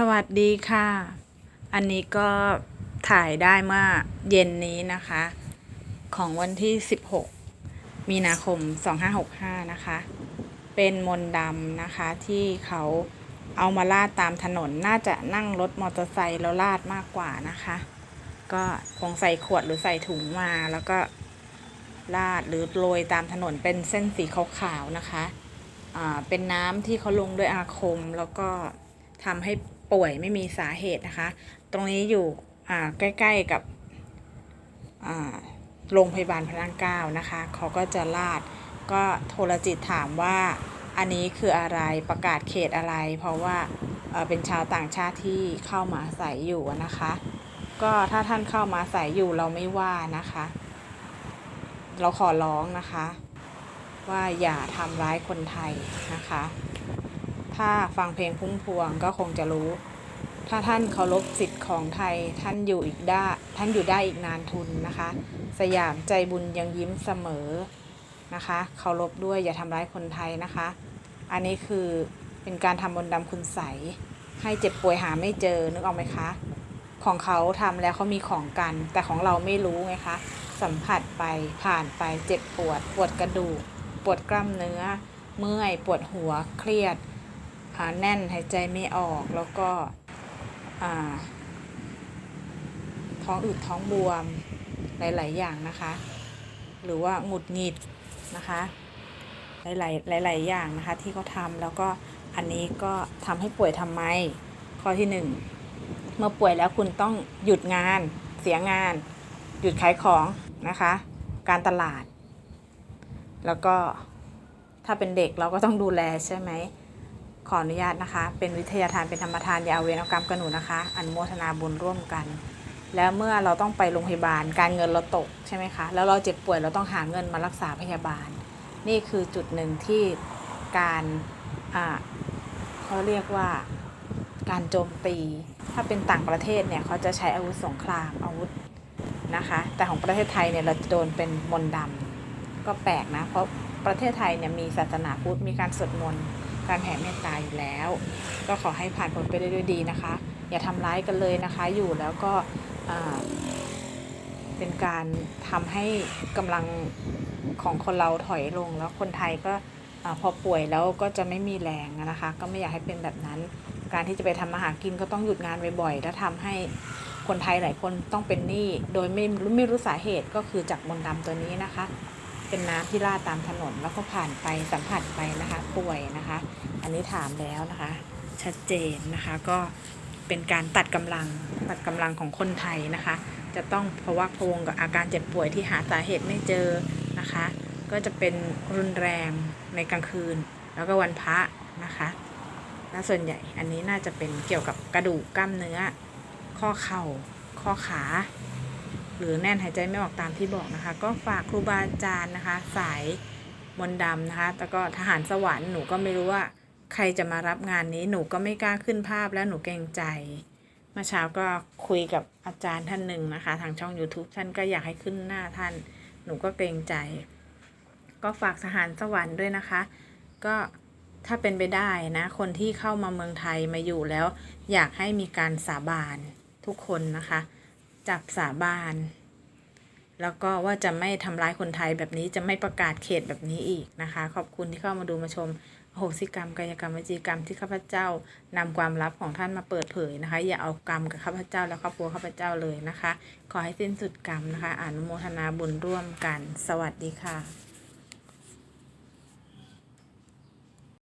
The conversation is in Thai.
สวัสดีค่ะ อันนี้ก็ถ่ายได้เมื่อเย็นนี้นะคะ ของวันที่ 16 มีนาคม 2565 นะคะ เป็นมนดำนะคะที่เขาเอามาลาดตามถนนน่าจะนั่งรถมอเตอร์ไซค์แล้วลาดมากกว่านะคะ ก็คงใส่ขวดหรือใส่ถุงมาแล้วก็ลาดหรือโรยตามถนนเป็นเส้นสีขาวๆนะคะ อ่า เป็นน้ำที่เขาลงด้วยอาคมแล้วก็ทำให้ ป่วยไม่มีสาเหตุนะคะ ตรงนี้อยู่ใกล้ ๆกับโรงพยาบาลพระนั่งเก้านะคะเขาก็จะลาดก็โทรจิตถามว่าอันนี้คืออะไรประกาศเขตอะไร เพราะว่าเป็นชาวต่างชาติที่เข้ามาอาศัยอยู่นะคะ ก็ถ้าท่านเข้ามาอาศัยอยู่เราไม่ว่านะคะ เราขอร้องนะคะ ว่าอย่าทำร้ายคนไทยนะคะ ถ้าฟังเพลงพุ่มพวงก็คงจะรู้ ถ้าท่านเคารพสิทธิ์ของไทยท่านอยู่อีกได้ท่านอยู่ได้อีกนานทุนนะคะ สยามใจบุญยังยิ้มเสมอนะคะเคารพด้วยอย่าทำร้ายคนไทยนะคะ อันนี้คือเป็นการทำบนต์ดำคุณใสให้เจ็บป่วยหาไม่เจอนึกออกไหมคะ ของเขาทำแล้วเขามีของกัน แต่ของเราไม่รู้ไงคะ สัมผัสไปผ่านไปเจ็บปวด ปวดกระดูก ปวดกล้ามเนื้อ เมื่อย ปวดหัวเครียด แน่นหายใจไม่ออกแล้วก็ท้องอืดท้องบวมหลาย ๆ อย่างนะคะ หรือว่าหงุดหงิดนะคะ หลาย ๆ หลาย ๆ อย่างนะคะที่เขาทำแล้วก็อันนี้ก็ทำให้ป่วยทำไม ข้อที่หนึ่งเมื่อป่วยแล้วคุณต้องหยุดงาน เสียงาน หยุดขายของนะคะ การตลาด แล้วก็ถ้าเป็นเด็กเราก็ต้องดูแลใช่ไหม ขออนุญาตนะคะ เป็นวิทยาทานเป็นธรรมทานอย่าเอาเวรเอากรรมกับหนูนะคะ อันโมทนาบุญร่วมกัน แล้วเมื่อเราต้องไปโรงพยาบาล การเงินเราตกใช่ไหมคะ แล้วเราเจ็บป่วยเราต้องหาเงินมารักษาพยาบาล นี่คือจุดหนึ่งที่การเขาเรียกว่าการโจมตี ถ้าเป็นต่างประเทศเนี่ยเขาจะใช้อาวุธสงครามอาวุธนะคะ แต่ของประเทศไทยเนี่ยเราจะโดนเป็นมนต์ดำก็แปลกนะ เพราะประเทศไทยเนี่ยมีศาสนาพุทธมีการสวดมนต์ การแผ่เมตตาอยู่แล้ว ก็ขอให้ผ่านพ้นไปได้ด้วยดีนะคะ อย่าทำร้ายกันเลยนะคะ อยู่แล้วก็เป็นการทำให้กำลังของคนเราถอยลงแล้วคนไทยก็พอป่วยแล้วก็จะไม่มีแรงนะคะ ก็ไม่อยากให้เป็นแบบนั้น การที่จะไปทำมาหากินก็ต้องหยุดงานบ่อยๆแล้วทำให้คนไทยหลายคนต้องเป็นหนี้โดยไม่รู้ไม่รู้สาเหตุก็คือจากมนต์ดำตัวนี้นะคะ เป็นน้ำที่ราดตามถนนแล้วก็ผ่านไปสัมผัสไปนะคะป่วยนะคะ อันนี้ถามแล้วนะคะ ชัดเจนนะคะก็เป็นการตัดกำลังตัดกำลังของคนไทยนะคะ จะต้องพะวักพวงกับอาการเจ็บป่วยที่หาสาเหตุไม่เจอนะคะ ก็จะเป็นรุนแรงในกลางคืน แล้วก็วันพระนะคะและส่วนใหญ่อันนี้น่าจะเป็นเกี่ยวกับกระดูกกล้ามเนื้อ ข้อเข่า ข้อขา หรือแน่นหายใจไม่ออกตามที่บอกนะคะ ก็ฝากครูบาอาจารย์นะคะ สายมนดำนะคะแล้วก็ทหารสวรรค์หนูก็ไม่รู้ว่าใครจะมารับงานนี้หนูก็ไม่กล้าขึ้นภาพและหนูเกรงใจเมื่อเช้าก็คุยกับอาจารย์ท่านหนึ่งนะคะ ทางช่อง YouTube ท่านก็อยากให้ขึ้นหน้าท่าน หนูก็เกรงใจ ก็ฝากทหารสวรรค์ด้วยนะคะ ก็ถ้าเป็นไปได้นะ คนที่เข้ามาเมืองไทยมาอยู่แล้ว อยากให้มีการสาบานทุกคนนะคะ จับสาบาน แล้วก็ว่าจะไม่ทำร้ายคนไทยแบบนี้จะไม่ประกาศเขตแบบนี้อีกนะคะ ขอบคุณที่เข้ามาดูมาชมโหสิกรรมกายกรรมวจีกรรมที่ข้าพเจ้านำความลับของท่านมาเปิดเผยนะคะ อย่าเอากรรมกับข้าพเจ้าและครอบครัวข้าพเจ้าเลยนะคะ ขอให้สิ้นสุดกรรมนะคะอนุโมทนาบุญร่วมกัน สวัสดีค่ะ